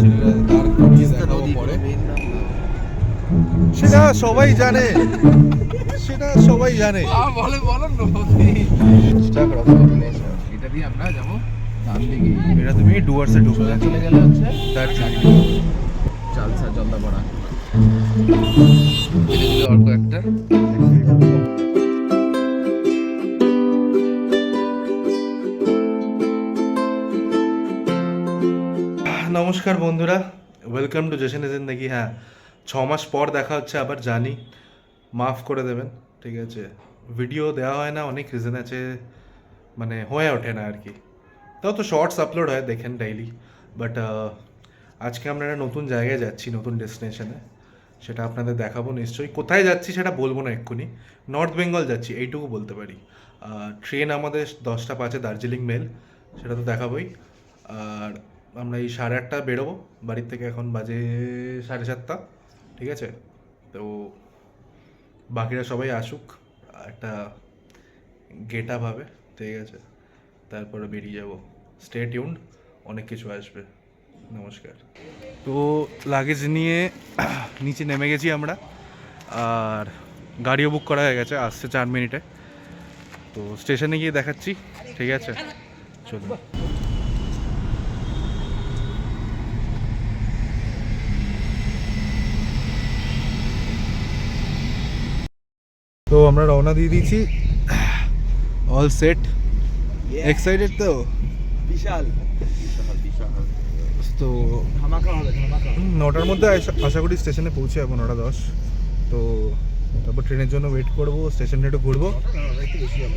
ছেলেরা তার নিয়ে দেখাবো পরে সেটা সবাই জানে। সেটা সবাই জানে। বলে বলো নদী এটা দিয়ে আমরা যাব এটা তুমি ডুয়ার্সে সোজা চলে গেলে হচ্ছে দার্জিলিং চালসা জলদাপাড়া। একটা নমস্কার বন্ধুরা ওয়েলকাম টু জেশন জিন্দগি হ্যাঁ ছ মাস পর দেখা হচ্ছে, আবার জানি। মাফ করে দেবেন, ঠিক আছে। ভিডিও দেওয়া হয় না, অনেক রিজন আছে মানে হয়ে ওঠে না আর কি তাও তো শর্টস আপলোড হয়, দেখেন ডেইলি বাট আজকে আমরা একটা নতুন জায়গায় যাচ্ছি, নতুন ডেস্টিনেশনে সেটা আপনাদের দেখাবো নিশ্চয়ই। কোথায় যাচ্ছি সেটা বলব না এক্ষুনি। নর্থ বেঙ্গল যাচ্ছি, এইটুকু বলতে পারি। ট্রেন আমাদের দশটা পাঁচে দার্জিলিং মেল সেটা তো দেখাবোই। আর আমরা এই সাড়ে আটটা বেরোবো। বাড়ির থেকে এখন বাজে সাড়ে সাতটা, ঠিক আছে? তো বাকিরা সবাই আসুক, একটা গেট আপ হবে, ঠিক আছে? তারপরে বেরিয়ে যাব। স্টে টিউন্ড অনেক কিছু আসবে। নমস্কার। তো লাগেজ নিয়ে নিচে নেমে গেছি আমরা, আর গাড়িও বুক করা হয়ে গেছে, আসছে চার মিনিটে। তো স্টেশনে গিয়ে দেখাচ্ছি, ঠিক আছে? চলুন। আমরা রওনা দিয়ে দিয়েছি। অল সেট এক্সাইটেড তো? বিশাল। তো নটার মধ্যে আশা- করি স্টেশনে পৌঁছে যাব নটা দশ। তো তারপর ট্রেনের জন্য ওয়েট করব স্টেশনে একটু ঘুরবো।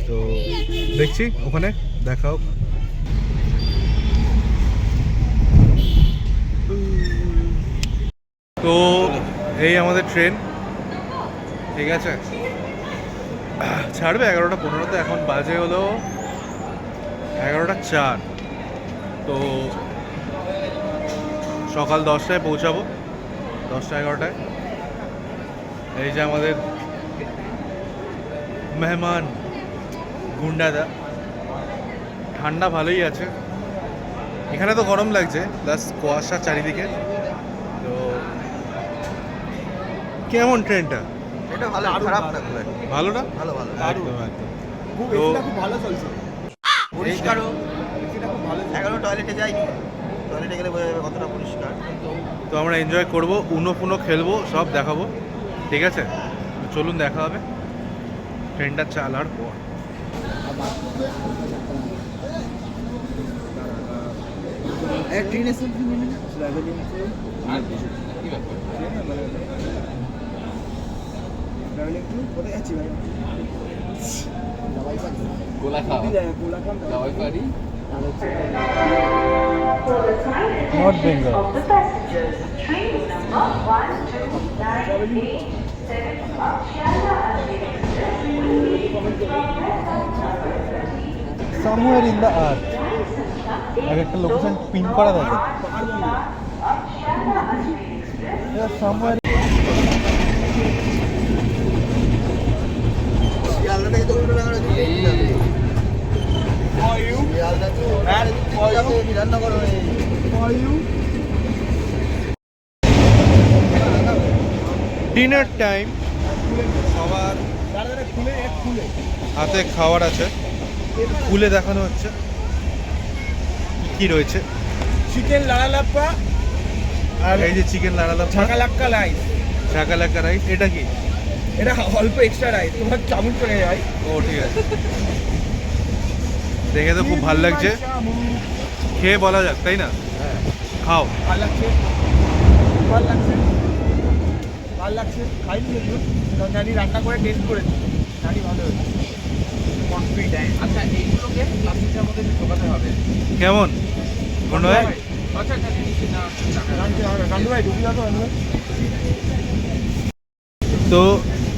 তো দেখছি ওখানে দেখা হোক। তো এই আমাদের ট্রেন। ঠিক আছে? ছাড়বে এগারোটা পনেরোতে এখন বাজে হলো এগারোটা চার। তো সকাল দশটায় পৌঁছাবো, দশটা এগারোটায়। এই যে আমাদের মেহমান গুন্ডাদা ঠান্ডা ভালোই আছে। এখানে তো গরম লাগছে প্লাস কুয়াশা চারিদিকে। তো কেমন ট্রেনটা এটা ভালো খারাপ না ভালো না ভালো ভালো। একদম একদম। খুব তো- ভালো চলছে। পরিষ্কারও। ভালো এখনও টয়লেটে যাইনি। টয়লেটে গেলে বোঝা যাবে কতটা পরিষ্কার। তো আমরা এনজয় করব উনো ফুনো খেলব সব দেখাবো। ঠিক আছে? চলুন দেখা হবে। ট্রেনটা চালার পর। ট্রেন এসে কোথায় যাচ্ছি ভাই গোলা খাওয়া যাওয়াই পারি For the time North Bengal. the passengers, train number 1298 7 o'clock Shiala Ajmer Express will be from platform number 30. Somewhere in the earth এক একটা লোকেশন পিন করা থাকে সামওয়্যার থেকে তো উল্টো ডিনার টাইম সবার হাতে খাবার আছে। খুলে দেখানো হচ্ছে। কি রয়েছে? চিকেন লালা লাপ্পা আর এই যে চিকেন লাড়ালা ঝাঁকা লাক্কা রাইস ঝাঁকা লাকা রাইস এটা কি? এটা অল্প এক্সট্রা রাইস তোমার চামচ চলে যায়। ও ঠিক আছে। দেখে তো খুব ভালো লাগছে। খেয়ে বলা যাক তাই না? খাও। ভালো লাগছে। ভালো লাগছে। ভালো লাগছে। যদিও। কারণ জানি রান্না করে টেস্ট করেছি। জানি ভালো হয়েছে। কনফিডেন্ট আচ্ছা এইগুলোকে প্লাস্টিকের মধ্যে ঢোকাতে হবে। কেমন? মনে হয় আচ্ছা আচ্ছা নিচে না রান্ডু ভাই ঢুকি দাও তো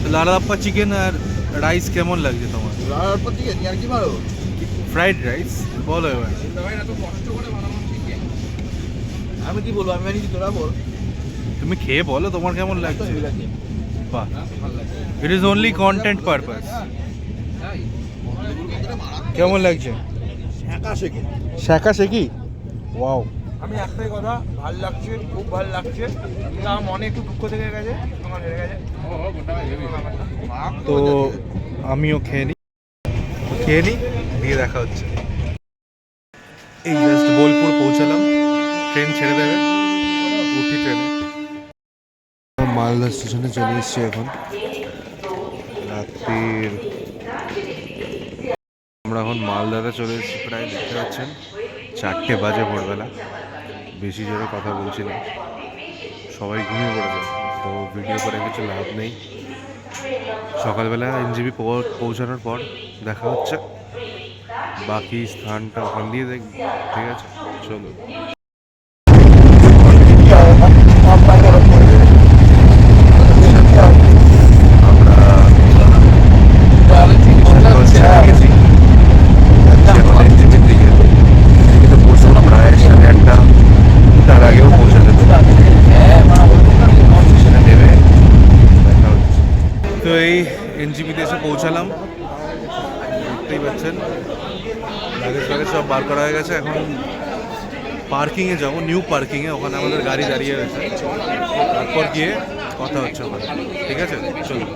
তো লাড়াপ্পা চিকেন আর রাইস কেমন লাগছে তোমার? পর থেকে আর কি মারো ফ্রাইড রাইস বলো এবার। চিকেন আমি কি বলব আমি জানি তোরা বল। তুমি খেয়ে বলো তোমার কেমন লাগছে। বাহ। ভালো it is only content purpose কেমন লাগছে? শেখা শেখে। শাখা শেখি? ওয়াও আমি একটাই কথা, ভালো লাগছে, খুব ভালো লাগছে। আমার মনে একটু দুঃখ থেকে গেছে হেভি তো আমিও খেয়ে নিই খেয়ে নিই দিয়ে দেখা হচ্ছে। এই জাস্ট বোলপুর পৌঁছালাম। ট্রেন ছেড়ে দেবে। উঠি ট্রেনে। মালদা স্টেশনে চলে এসেছি এখন। রাত্রির আমরা এখন মালদাতে চলে এসেছি, প্রায় দেখতে পাচ্ছেন। চারটে বাজে ভোরবেলা। বেশি জোরে কথা বলছিলাম সবাই ঘুমিয়ে পড়েছে। তো ভিডিও করে কিছু লাভ নেই। সকালবেলা এনজিবি পৌঁছানোর পর দেখা হচ্ছে। বাকি স্থানটা ওখান দিয়ে দেখব ঠিক আছে চলো আমরা ছেড়ে গেছি যাচ্ছি এখন এনজিবির দিকে কিন্তু পৌঁছানো প্রায় সাড়ে আটটা তার আগেও পৌঁছে যেতে স্টেশনে নেমে দেখা হচ্ছে তো এই এনজিপিতে এসে পৌঁছালাম দেখতেই পাচ্ছেন লাগেজ ফাগেজ সব বার করা হয়ে গেছে এখন পার্কিংয়ে যাব নিউ পার্কিংয়ে ওখানে আমাদের গাড়ি দাঁড়িয়ে রয়েছে। তারপর গিয়ে কথা হচ্ছে ওখানে। ঠিক আছে? চলুন।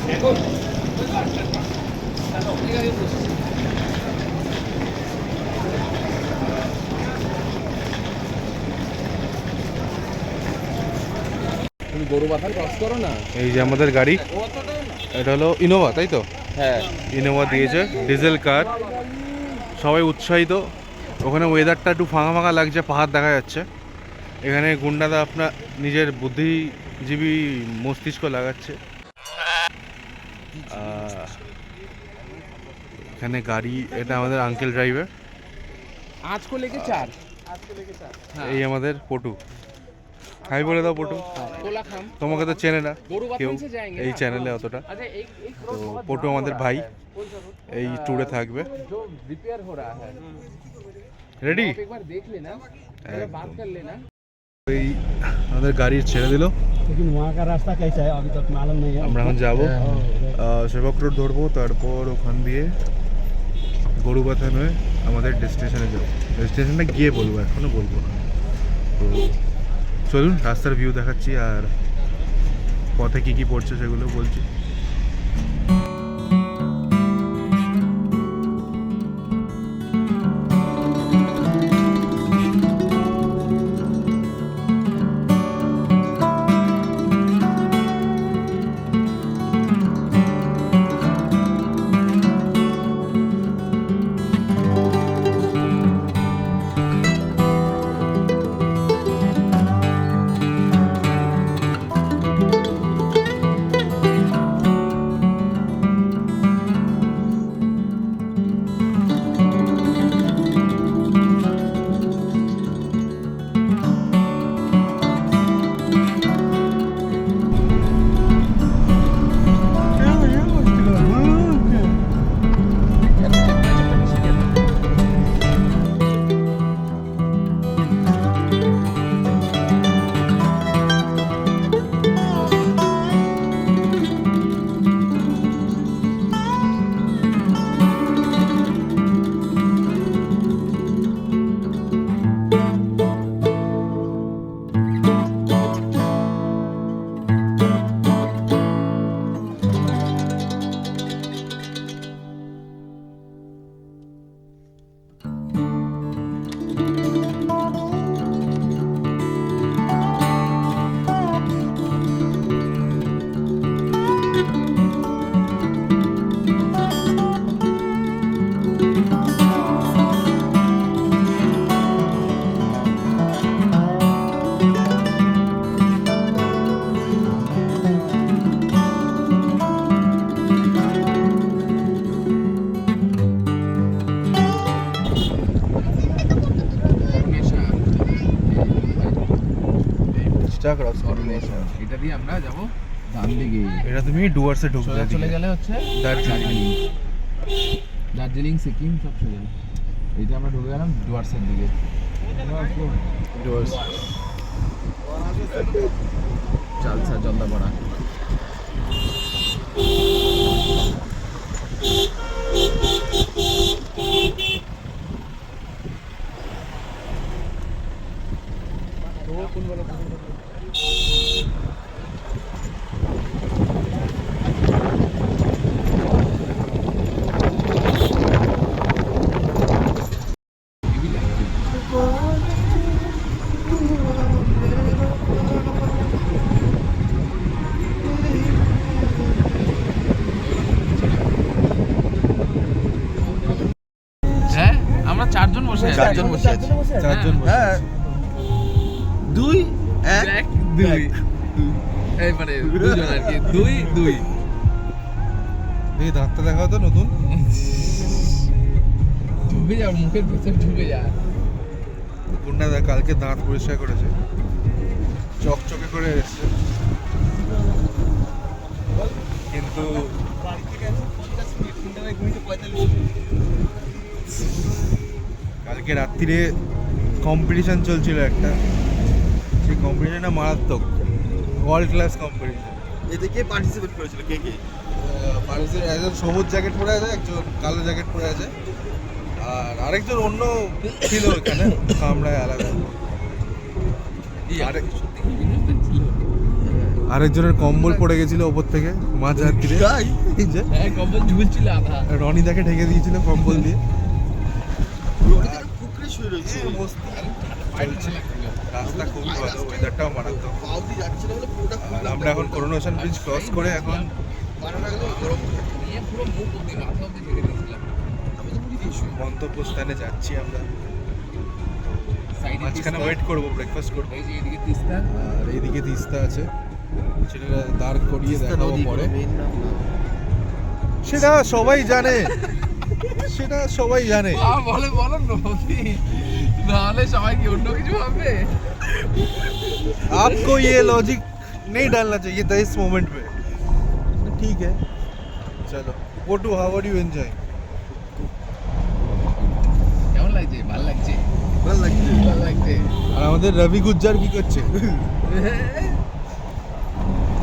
তুমি গরু মাথার ক্রস করো না এই যে আমাদের গাড়ি এটা হলো ইনোভা তাই তো? হ্যাঁ। ইনোভা দিয়েছে ডিজেল কার সবাই উৎসাহিত। ওখানে ওয়েদারটা একটু ফাঁকা ফাঁকা লাগছে পাহাড় দেখা যাচ্ছে। এখানে গুন্ডাদা আপনার নিজের বুদ্ধিজীবী মস্তিষ্ক লাগাচ্ছে। এখানে গাড়ি এটা আমাদের আঙ্কেল ড্রাইভার আজ কো লেকে চার। এই আমাদের পটু। হাই বলে দাও পটু তোমাকে তো চেনে না কেউ এই চ্যানেলে অতটা। তো পটু আমাদের ভাই এই ট্যুরে থাকবে। রেডি এই আমাদের গাড়ি ছেড়ে দিল। আমরা এখন যাব। সেবক রোড ধরবো তারপর ওখান দিয়ে গরু গরুবাথান হয়ে আমাদের ডেস্টিনেশনে যাব। ডেস্টিনেশনটা গিয়ে বলব এখনও বলব না। তো চলুন রাস্তার ভিউ দেখাচ্ছি আর পথে কি কি পড়ছে সেগুলো বলছি। ক্রস এটা দিয়ে আমরা যাব ডান দিকে। এটা তুমি ডুয়ার্সে ঢুকবে চলে গেলে হচ্ছে দার্জিলিং। দার্জিলিং সিকিম সব সোজা এটা আমরা ঢুকে গেলাম ডুয়ার্সের দিকে। Doors. চালসা জলদাপাড়া। হ্যাঁ দুই। এই দাঁতটা দেখাও তো নতুন? ঢুকে যা মুখের ভিতর ঢুকে যা। কুন্ডা দা কালকে দাঁত পরিষ্কার করেছে। চকচকে করে এসছে। কিন্তু কালকে রাত্রিরে কম্পিটিশন চলছিল একটা। সেই কম্পিটিশনটা মারাত্মক। ওয়ার্ল্ড ক্লাস কম্পিটিশন এতে কে পার্টিসিপেট করেছিল কে কে? একজন সবুজ জ্যাকেট পরে আছে একজন কালো জ্যাকেট পরে আছে। আর আরেকজন অন্য ছিল ওখানে কামরায় আলাদা। আরেক- আরেকজনের কম্বল পড়ে গেছিল ওপর থেকে মাঝ রাত্রিরে তাই? এই যে। হ্যাঁ কম্বল ঝুলছিল আধা। রনি তাকে ঢেকে দিয়েছিল কম্বল দিয়ে। শুয়ে রয়েছে। রাস্তা খুবই ভালো ওয়েদারটাও মারাত্মক। আর আমরা এখন করোনেশন ব্রিজ ক্রস করে এখন গন্তব্যস্থানে যাচ্ছি আমরা। মাঝখানে ওয়েট করব ব্রেকফাস্ট করব। এই এদিকে তিস্তা আর এইদিকে তিস্তা আছে। সেটা দাঁড় করিয়ে দেখাবো পরে। সেটা সবাই জানে। সেটা সবাই জানে। আ, বলে বলো নদী। নাহলে সবাই কি অন্য কিছু ভাববে? आपको ये लॉजिक नहीं डालना चाहिए था इस मोमेंट पे ठीक है चलो go to how you enjoy কেমন লাগছে ভালো লাগছে ভালো লাগছে ভালো লাগছে আর আমাদের রবি গুজ্জার কি করছে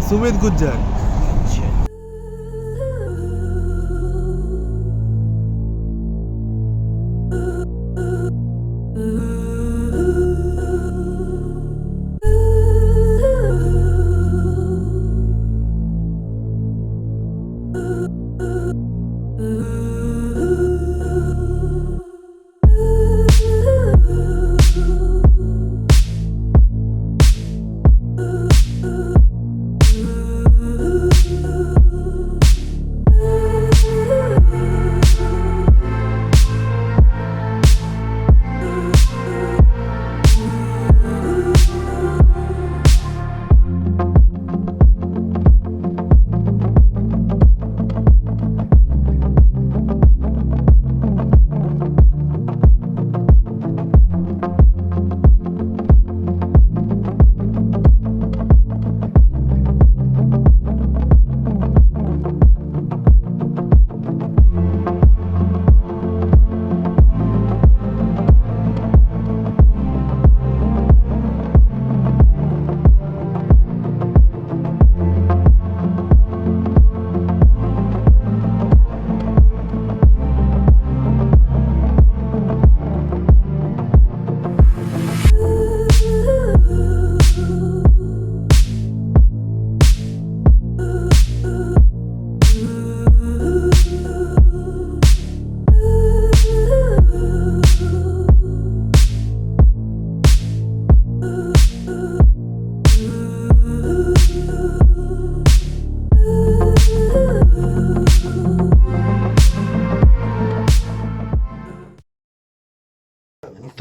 সুমিত গুজ্জার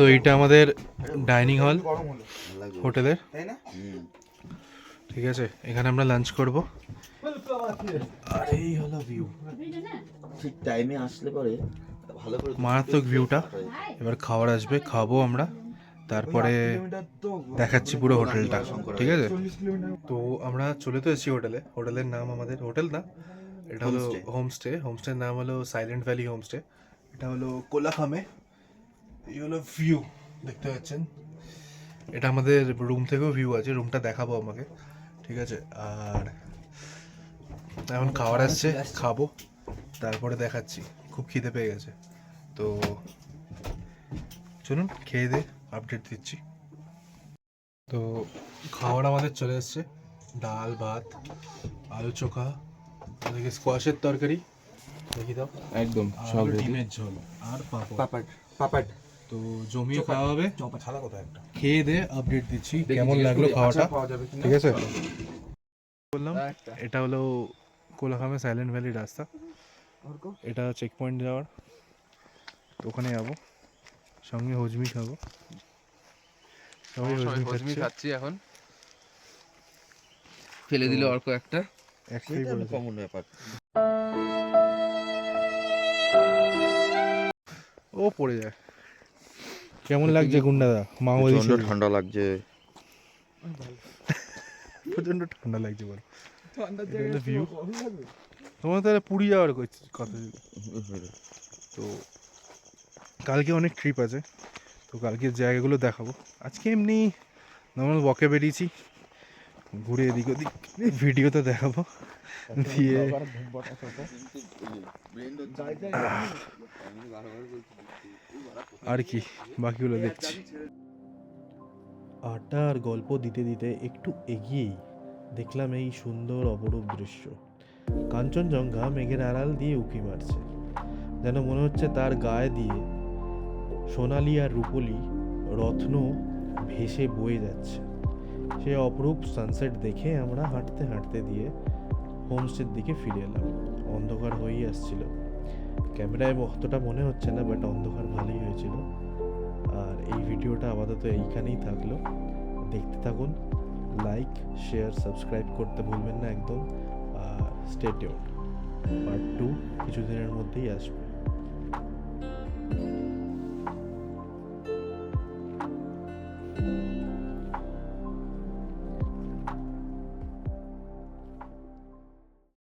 তো এইটা আমাদের ডাইনিং হল হোটেলের। ঠিক আছে এখানে আমরা লাঞ্চ করব। আর এই হলো ভিউ ঠিক টাইমে আসলে পরে ভালো করে মারাত্মক ভিউটা এবার খাবার আসবে খাব আমরা। তারপরে দেখাচ্ছি পুরো হোটেলটা। ঠিক আছে? তো আমরা চলে তো এসেছি হোটেলে। হোটেলের নাম আমাদের হোটেল না এটা হলো. হোমস্টে হোমস্টের নাম হলো সাইলেন্ট ভ্যালি হোমস্টে এটা হলো কোলাখামে। এই হলো ভিউ দেখতে পাচ্ছেন? এটা আমাদের রুম থেকেও ভিউ আছে রুমটা দেখাবো আমাকে ঠিক আছে? আর এখন খাবার আসছে খাব তারপরে দেখাচ্ছি খুব খিদে পেয়ে গেছে। তো চলুন খেয়ে দে আপডেট দিচ্ছি। তো খাবার আমাদের চলে এসছে ডাল ভাত আলু চোখা ওদিকে স্কোয়াশের তরকারি দেখি দাও। একদম আর সব ডিমের ঝোল আর পাপড়। পাপাড পাপাড। তো জমিয়ে খাওয়া হবে। কোথায় একটা? খেয়ে দে আপডেট দিচ্ছি কেমন লাগল খাওয়াটা? ঠিক আছে? বললাম এটা হলো কোলাখামে সাইলেন্ট ভ্যালি রাস্তা। এটা চেক পয়েন্ট যাওয়ার। তো ওখানে যাব। সঙ্গে হজমি খাব। সবাই হজমি হজমি খাচ্ছি। এখন। ফেলে দিল অর্ক একটা একটাই কমন ব্যাপার। ও পড়ে যায়। কেমন লাগছে গুন্ডাদা মা বলছে ঠান্ডা লাগছে। প্রচণ্ড ঠান্ডা লাগছে বল। তোমার তাহলে পুরী যাওয়ার কই- কথা তো কালকে অনেক ট্রিপ আছে। তো কালকের জায়গাগুলো দেখাবো। আজকে এমনি নর্মাল ওয়াকে বেরিয়েছি। ঘুরে এদিক ওদিক। ভিডিওতে দেখাবো। দিয়ে আর কি, বাকিগুলো দেখছি। আড্ডা আর গল্প দিতে দিতে একটু এগিয়েই দেখলাম এই সুন্দর অপরূপ দৃশ্য। কাঞ্চনজঙ্ঘা মেঘের আড়াল দিয়ে উঁকি মারছে। যেন মনে হচ্ছে তার গায়ে দিয়ে সোনালি আর রূপলি রত্ন ভেসে বয়ে যাচ্ছে। সে অপরূপ সানসেট দেখে আমরা হাঁটতে হাঁটতে দিয়ে হোমস্টের দিকে ফিরে এলাম। অন্ধকার হয়েই আসছিল। ক্যামেরায় অতটা মনে হচ্ছে না বাট অন্ধকার ভালোই হয়েছিল। আর এই ভিডিওটা আপাতত এইখানেই থাকল। দেখতে থাকুন লাইক শেয়ার সাবস্ক্রাইব করতে ভুলবেন না একদম। আর স্টেটিউড পার্ট টু কিছুদিনের মধ্যেই আসবে।